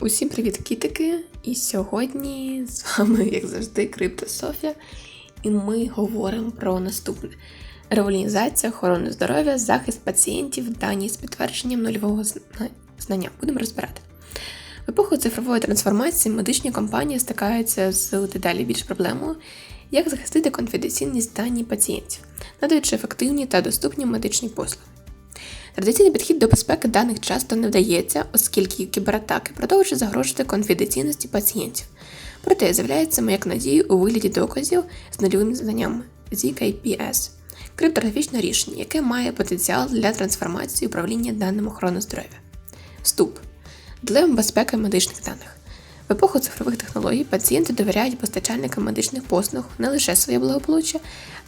Усім привіт, кітики! І сьогодні з вами, як завжди, Крипто Софія, і ми говоримо про наступне: революція охорони здоров'я, захист пацієнтів, дані з підтвердженням нульового знання. Будемо розбирати. В епоху цифрової трансформації медичні компанії стикаються з дедалі більш проблемою, як захистити конфіденційність дані пацієнтів, надаючи ефективні та доступні медичні послуги. Традиційний підхід до безпеки даних часто не вдається, оскільки кібератаки продовжують загрожувати конфіденційності пацієнтів. Проте з'являється як надії у вигляді доказів з нульовими знаннями ZKPS – криптографічне рішення, яке має потенціал для трансформації управління даними охорони здоров'я. Вступ для безпеки медичних даних. В епоху цифрових технологій пацієнти довіряють постачальникам медичних послуг не лише своє благополуччя,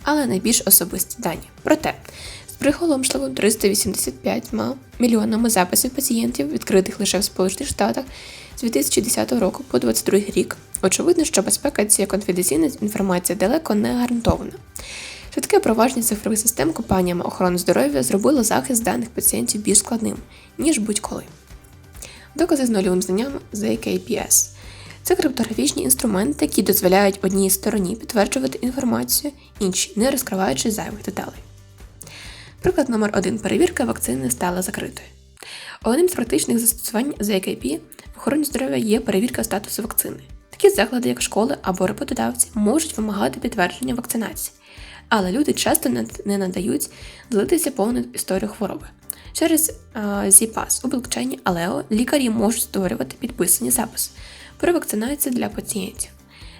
але найбільш особисті дані. Проте, з приголомшливим 385 мільйонами записів пацієнтів, відкритих лише в Сполучених Штатах з 2010 року по 2022 рік, очевидно, що безпека цієї конфіденційної інформації далеко не гарантована. Швидке впровадження цифрових систем компаніями охорони здоров'я зробило захист даних пацієнтів більш складним, ніж будь-коли. Докази з нульовим знанням ZKPS. Це криптографічні інструменти, які дозволяють одній стороні підтверджувати інформацію, іншій, не розкриваючи зайвих деталей. Приклад номер 1 Перевірка вакцини стала закритою. Одним з практичних застосувань ZKP в охороні здоров'я є перевірка статусу вакцини. Такі заклади, як школи або роботодавці, можуть вимагати підтвердження вакцинації, але люди часто не- надають ділитися повною історією хвороби. Через ZPass у блокчейні Aleo лікарі можуть створювати підписані записи про вакцинацію для пацієнтів.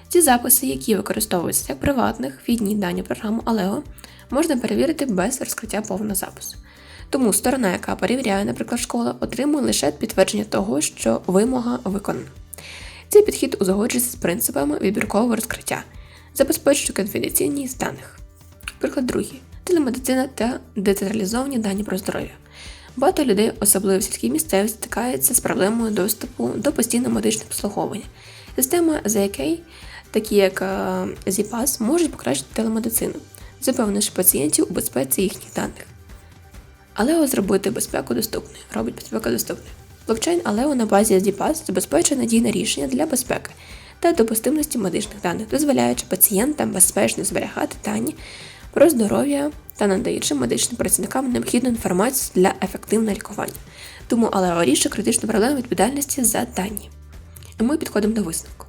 Ці записи, які використовуються як приватних, вхідні дані програми Aleo, можна перевірити без розкриття повного запису. Тому сторона, яка перевіряє, наприклад, школа, отримує лише підтвердження того, що вимога виконана. Цей підхід узгоджується з принципами відбіркового розкриття, забезпечує конфіденційність даних. Приклад другий телемедицина та децентралізовані дані про здоров'я. Багато людей, особливо в сільській місцевості, стикаються з проблемою доступу до постійного медичного обслуговування. Система за ZK, такі як е, ZPass, можуть покращити телемедицину, запевнивши пацієнтів у безпеці їхніх даних. Aleo зробити безпеку доступною, робить безпеку доступною. Блокчейн Aleo на базі ZPass забезпечує надійне рішення для безпеки та допустимості медичних даних, дозволяючи пацієнтам безпечно зберігати дані про здоров'я та надаючи медичним працівникам необхідну інформацію для ефективного лікування. Тому Aleo вирішує критичну проблему відповідальності за дані. І ми підходимо до висновку.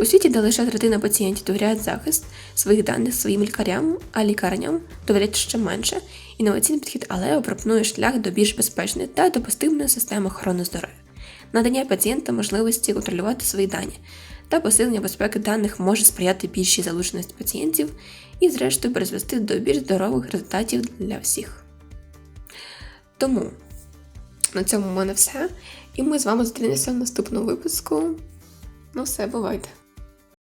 У світі, де лише третина пацієнтів довіряють захист своїх даних своїм лікарям, а лікарням довіряють ще менше, інноваційний підхід Алео пропонує шлях до більш безпечної та допустимої системи охорони здоров'я. Надання пацієнта можливості контролювати свої дані та посилення безпеки даних може сприяти більшій залученості пацієнтів і, зрештою, призвести до більш здорових результатів для всіх. Тому на цьому в мене все. І ми з вами зустрінемося в наступному випуску. Ну все, бувайте!